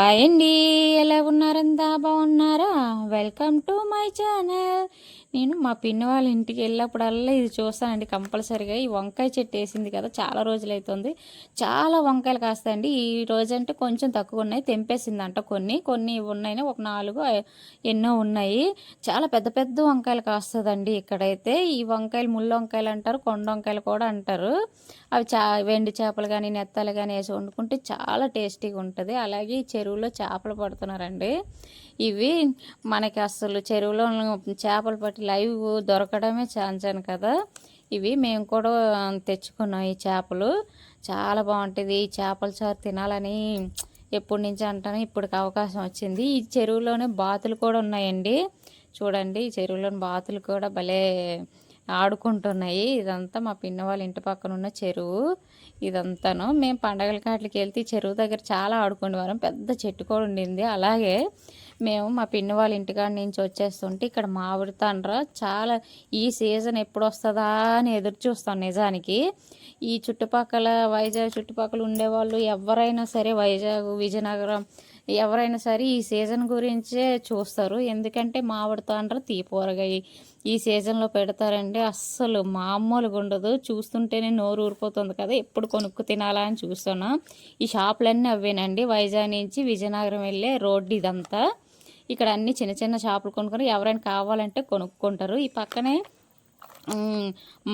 Hi అండి. ఎలా ఉన్నారంతా బాగున్నారా? Welcome to my channel. నేను మా పిన్ని వాళ్ళ ఇంటికి వెళ్ళినప్పుడల్లా ఇది చూస్తానండి కంపల్సరీగా. ఈ వంకాయ చెట్టు వేసింది కదా చాలా రోజులు అవుతుంది చాలా వంకాయలు కాస్తాయండి. ఈ రోజంటే కొంచెం తక్కువ ఉన్నాయి. తెంపేసింది అంట కొన్ని. కొన్ని ఉన్నాయి. ఒక నాలుగు ఎన్నో ఉన్నాయి. చాలా పెద్ద పెద్ద వంకాయలు కాస్తుందండి ఇక్కడైతే. ఈ వంకాయలు ముళ్ళు వంకాయలు అంటారు కొండ వంకాయలు కూడా అంటారు. అవి చా వెండి చేపలు కానీ నెత్తలు కానీ వేసి వండుకుంటే చాలా టేస్టీగా ఉంటుంది. అలాగే చెరువులో చేపలు పడుతున్నారండి. ఇవి మన మనకి అసలు చెరువులో చేపలు పట్టి లైవ్ దొరకడమే ఛాన్సాను కదా. ఇవి మేము కూడా తెచ్చుకున్నాం ఈ చేపలు. చాలా బాగుంటుంది. ఈ చేపల చారు తినాలని ఎప్పటి నుంచి అంటాను ఇప్పటికి అవకాశం వచ్చింది. ఈ చెరువులోనే బాతులు కూడా ఉన్నాయండి. చూడండి ఈ చెరువులోని బాతులు కూడా భలే ఆడుకుంటున్నాయి. ఇదంతా మా పిన్న వాళ్ళ ఇంటి పక్కన ఉన్న చెరువు. ఇదంతాను. మేము పండగల కాట్లకి వెళ్తే చెరువు దగ్గర చాలా ఆడుకునేవారం పెద్ద చెట్టు కూడా ఉండింది. అలాగే మేము మా పిన్ని వాళ్ళ ఇంటికాడ నుంచి వచ్చేస్తుంటే ఇక్కడ మామిడి తండ్ర చాలా ఈ సీజన్ ఎప్పుడు వస్తుందా అని ఎదురు చూస్తాం నిజానికి. ఈ చుట్టుపక్కల వైజాగ్ చుట్టుపక్కల ఉండేవాళ్ళు ఎవరైనా సరే వైజాగ్ విజయనగరం ఎవరైనా సరే ఈ సీజన్ గురించే చూస్తారు. ఎందుకంటే మామిడి తాండ్ర తీపూరగాయ ఈ సీజన్లో పెడతారండి అస్సలు మామూలుగా ఉండదు. చూస్తుంటేనే నోరు ఊరిపోతుంది కదా ఎప్పుడు కొనుక్కు తినాలా అని చూస్తున్నా ఈ షాపులన్నీ అవేనండి. వైజాగ్ నుంచి విజయనగరం వెళ్ళే రోడ్డు ఇదంతా. ఇక్కడ అన్ని చిన్న చిన్న చేపలు కొనుక్కొని ఎవరైనా కావాలంటే కొనుక్కుంటారు. ఈ పక్కనే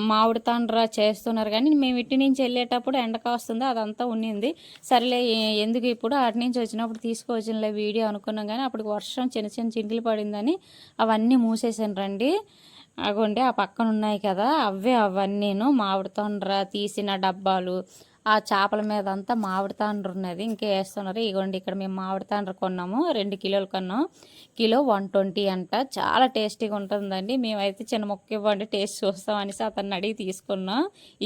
మామిడి తండ్ర చేస్తున్నారు కానీ మేము ఇటు నుంచి వెళ్ళేటప్పుడు ఎండ కాస్తుంది అదంతా ఉన్నింది. సరేలే ఎందుకు ఇప్పుడు అటు నుంచి వచ్చినప్పుడు తీసుకువచ్చినలే వీడియో అనుకున్నాం కానీ అప్పటికి వర్షం చిన్న చిన్న చింటిలు పడిందని అవన్నీ మూసేసాను రండి. అగోండి ఆ పక్కన ఉన్నాయి కదా అవే అవన్నీను మామిడి తొండ్ర తీసిన డబ్బాలు ఆ చేపల మీద అంతా మామిడి తాండ్ర ఉన్నది ఇంకా వేస్తున్నారు. ఇగోండి ఇక్కడ మేము మామిడి తాండ్ర కొన్నాము రెండు కిలోలు కొన్నాం. కిలో వన్ ట్వంటీ అంట చాలా టేస్టీగా ఉంటుందండి మేమైతే చిన్న మొక్క ఇవ్వండి టేస్ట్ చూస్తాం అనేసి అతన్ని అడిగి తీసుకున్నాం.